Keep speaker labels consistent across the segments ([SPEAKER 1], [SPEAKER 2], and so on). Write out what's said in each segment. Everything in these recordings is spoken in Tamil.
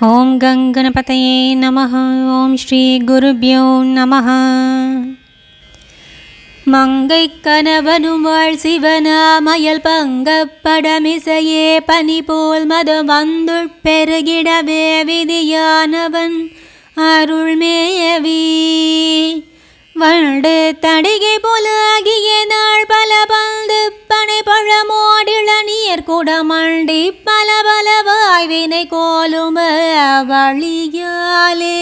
[SPEAKER 1] ॐ गङ्गणपतये नमः ॐ श्रीगुरुभ्यो நமः மங்கை கணவனுமாள் சிவனாமயல் பங்கப்படமிசையே பனி போல் மதம் வந்து பெருகிடவே விதியானவன் அருள்மேயவி வண்டு தடிகை போலாகிய பழமோடிள நீர் குடமண்டி பல பல வாய்வினை கோலும வழியாலே.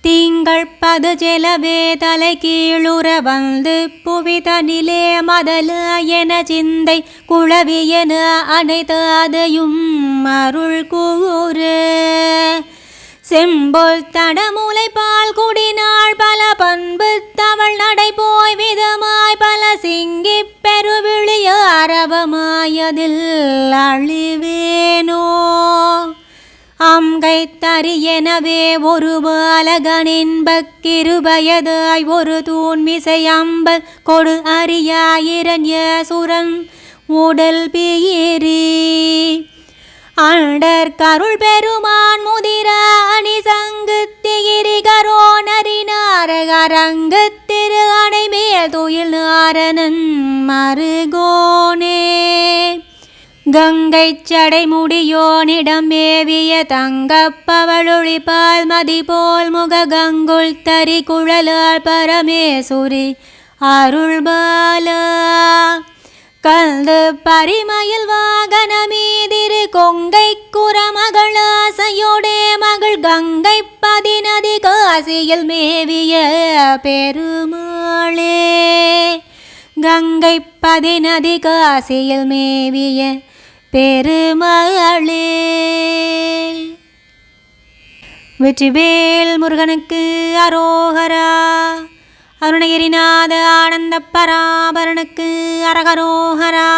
[SPEAKER 1] திங்கள் பது செலவே தலை கீழுற வந்து புவிதனிலே மதல என சிந்தை குழவி என அனைத்து அதையும் அருள் கூறு. செம்பொல் தடமுலை பா அழிவேனோ அங்கை தரியெனவே ஒரு பாலகனின் கிருபயதாய் ஒரு தூண்மிசை அம்பல் கொடு அரியாயிரண்ய சுரம் உடல் பியிரி அண்டர் கருள் பெருமான் முதிர அணி சங்கு திகிரி கரோ நாரகரங்கு திரு அணை மேல் துயில் நாரணன் மருகோனே. கங்கை சடைமுடியோனிடம் மேவிய தங்கப்பவளொளிப்பால் மதி முக கங்குள் தரி குழலால் பரமேசுரி அருள்பாலா. கல்து பரிமயில் வாகனமீதிரு கொங்கை குரமகளாசையோடே மகள் கங்கை பதினதி காசியில் மேவிய பெருமாளே. கங்கை பதினதி காசியில் மேவிய பெருமகளே. வெற்றிவேல் முருகனுக்கு அரோகரா. அருணகிரிநாத ஆனந்த பராபரனுக்கு அரகரோகரா.